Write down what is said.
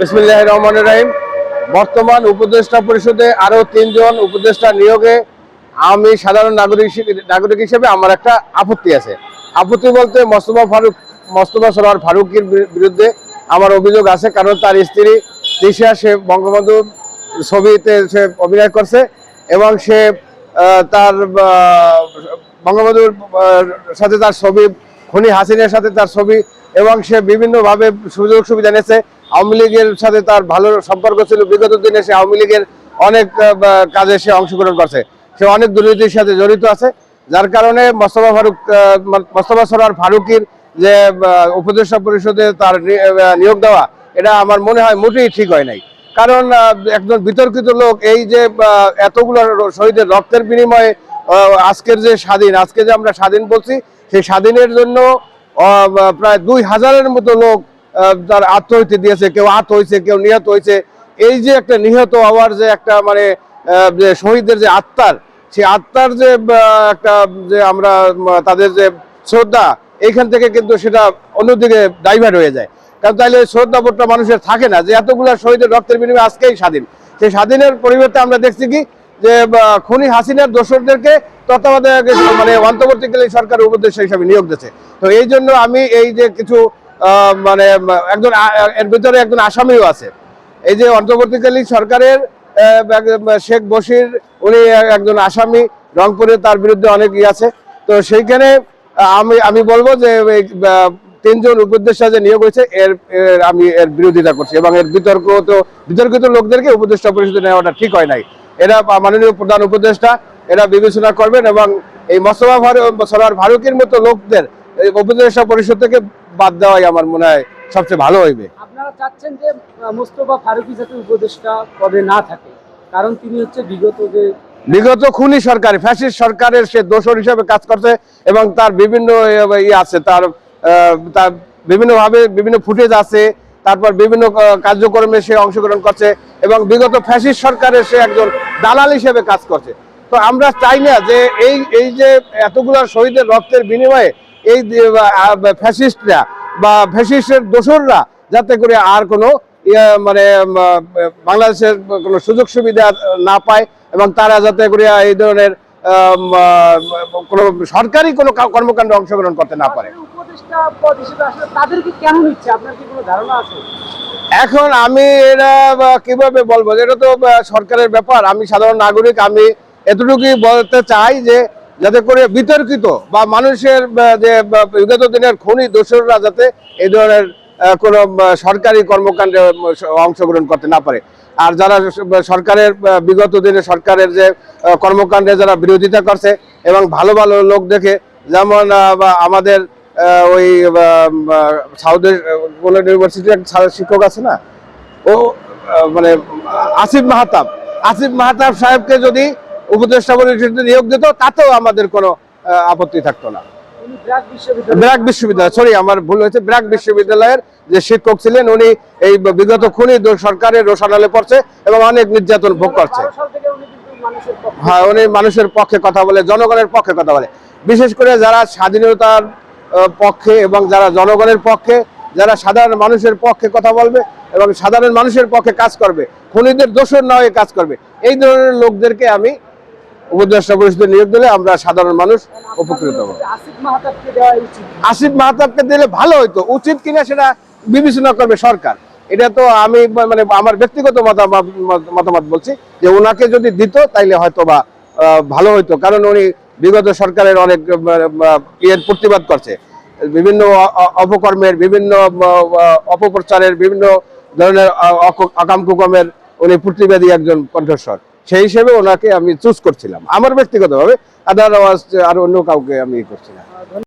বিসমিল্লাহ রহমান রাহিম। বর্তমান উপদেষ্টা পরিষদে আরও তিনজন উপদেষ্টা নিয়োগে আমি সাধারণ নাগরিক নাগরিক হিসেবে আমার একটা আপত্তি আছে। আপত্তি বলতে মোস্তফা ফারুক মোস্তফা সরোয়ার ফারুকের বিরুদ্ধে আমার অভিযোগ আছে, কারণ তার স্ত্রী তৃষা, সে বঙ্গবন্ধু ছবিতে সে অভিনয় করছে এবং সে তার বঙ্গবন্ধুর সাথে তার ছবি খুনি হাসিনের সাথে তার ছবি এবং সে বিভিন্নভাবে সুযোগ সুবিধা নিয়েছে। আওয়ামী লীগের সাথে তার ভালো সম্পর্ক ছিল। বিগত দিনে সে আওয়ামী লীগের অনেক কাজে সে অংশগ্রহণ করছে। সে অনেক দুর্নীতির সাথে জড়িত আছে, যার কারণে মোস্তফা ফারুক মোস্তফা সরার ফারুকির যে উপদেষ্টা পরিষদে তার নিয়োগ দেওয়া, এটা আমার মনে হয় মোটেই ঠিক হয় নাই। কারণ একজন বিতর্কিত লোক, এই যে এতগুলো শহীদের রক্তের বিনিময়ে আজকের যে স্বাধীন, আজকে যে আমরা স্বাধীন বলছি, সেই স্বাধীনের জন্য প্রায় দুই হাজারের মতো লোক তার আত্মহত্যা দিয়েছে, কেউ আহত হয়েছে, কেউ নিহত হয়েছে। এই যে একটা নিহত হওয়ার যে একটা মানে শহীদদের যে আত্মার, সেই আত্মার যে একটা যে আমরা তাদের যে শ্রদ্ধা, এইখান থেকে কিন্তু সেটা অন্যদিকে ডাইভার্ট হয়ে যায়। কারণ তাহলে শ্রদ্ধাবোধটা মানুষের থাকে না। যে এতগুলো শহীদের রক্তের বিনিময়ে আজকেই স্বাধীন। সেই স্বাধীনের পরিবর্তে আমরা দেখছি কি যে খুনি হাসিনার দোসরদেরকে তত্ত্বাবধায়ক মানে অন্তর্বর্তীকালীন সরকার উপদেষ্টা হিসাবে নিয়োগ দিয়েছে। তো এই জন্য আমি এই যে কিছু মানে একজন এর ভিতরে একজন আসামিও আছে। এই যে অন্তর্বর্তীকালীন সরকারের শেখ বশির, উনি একজন আসামি, রংপুরে তার বিরুদ্ধে অনেক ই আছে। তো সেইখানে আমি আমি বলব যে তিনজন উপদেষ্টা যে নিয়োগ হয়েছে এর, আমি এর বিরোধিতা করছি। এবং এর বিতর্ক তো, বিতর্কিত লোকদেরকে উপদেষ্টা পরিষদে নেওয়াটা ঠিক হয় নাই। এরা মাননীয় প্রধান উপদেষ্টা এরা বিবেচনা করবেন এবং এই মসলা ফারুক সরার ফারুকের মতো লোকদের উপদেষ্টা পরিষদ থেকে বাদ দেওয়াই আমার মনে হয় সবচেয়ে ভালো হইবে। আপনারা চাচ্ছেন যে মোস্তফা ফারুকি যাতে উপদেষ্টা পদে না থাকে কারণ তিনি হচ্ছে বিগত যে বিগত খুনি সরকার ফ্যাসিস্ট সরকারের সে দোষর হিসেবে কাজ করছে এবং তার বিভিন্ন ই আছে তার তার বিভিন্নভাবে বিভিন্ন ফুটেজ আছে তারপর বিভিন্ন কার্যক্রমে সে অংশগ্রহণ করছে এবং বিগত ফ্যাসিস সরকারের সে একজন দালাল হিসেবে কাজ করছে। তো আমরা চাই না যে এই এই যে এতগুলো শহীদের রক্তের বিনিময়ে এই ফ্যাসিস্টরা বা ফ্যাসিস্টের দোসররা যাতে করে আর কোনো মানে বাংলাদেশের কোনো সুযোগ সুবিধা না পায় এবং তারা যাতে করে এই ধরনের কোনো সরকারি কোনো কর্মকাণ্ডে অংশগ্রহণ করতে না পারে। পদ হিসেবে আসলে তাদেরকে কেন নিচ্ছে? আপনার কি কোনো ধারণা আছে? এখন আমি এটা কীভাবে বলব? এটা তো সরকারের ব্যাপার। আমি সাধারণ নাগরিক, আমি এতটুকুই বলতে চাই যে, যাতে করে বিতর্কিত বা মানুষের যে বিগত দিনের খনি দোষররা যাতে এই ধরনের কোনো সরকারি কর্মকাণ্ডে অংশগ্রহণ করতে না পারে। আর যারা সরকারের বিগত দিনে সরকারের যে কর্মকাণ্ডে যারা বিরোধিতা করছে এবং ভালো ভালো লোক দেখে, যেমন আমাদের ওই সাউথের কোন ইউনিভার্সিটির এক শিক্ষক আছে না? ও মানে আসিফ মাহাতাব। আসিফ মাহাতাব সাহেবকে যদি উপদেষ্টা পরিষদে নিয়োগ দিত তাতেও আমাদের কোনো আপত্তি থাকতো না। ব্র্যাক বিশ্ববিদ্যালয় সরি আমার ভুল হয়েছে ব্র্যাক বিশ্ববিদ্যালয়ের যে শিক্ষক ছিলেন উনি এই বিগত খুনি সরকারের রোশানালে পড়ছে এবং অনেক নির্যাতন ভোগ করছে। হ্যাঁ উনি মানুষের পক্ষে কথা বলে জনগণের পক্ষে কথা বলে। বিশেষ করে যারা স্বাধীনতার পক্ষে এবং যারা জনগণের পক্ষে যারা সাধারণ মানুষের পক্ষে কথা বলবে এবং সাধারণ মানুষের পক্ষে কাজ করবে খুনিদের দোষর না হয়ে কাজ করবে। এই ধরনের লোকদেরকে আমি উপদেষ্টা পরিষদে নিয়োগ দিলে আমরা সাধারণ মানুষ উপকৃত হব। আসিফ মাহাতাবকে দিলে ভালো হতো উচিত কিনা সেটা বিবেচনা করবে সরকার। এটা তো আমি মানে আমার ব্যক্তিগত মতামত মতামত বলছি যে ওনাকে যদি দিত তাইলে হয়তো বা ভালো হইতো। কারণ উনি বিগত সরকারের অনেক ইয়ের প্রতিবাদ করছে। বিভিন্ন অপকর্মের, বিভিন্ন অপপ্রচারের, বিভিন্ন ধরনের আকাম কুকমের উনি প্রতিবাদী একজন কণ্ঠস্বর। সেই হিসেবে ওনাকে আমি চুজ করছিলাম। আমার ব্যক্তিগতভাবে, আদারওয়াজ, আর অন্য কাউকে আমি করছিলাম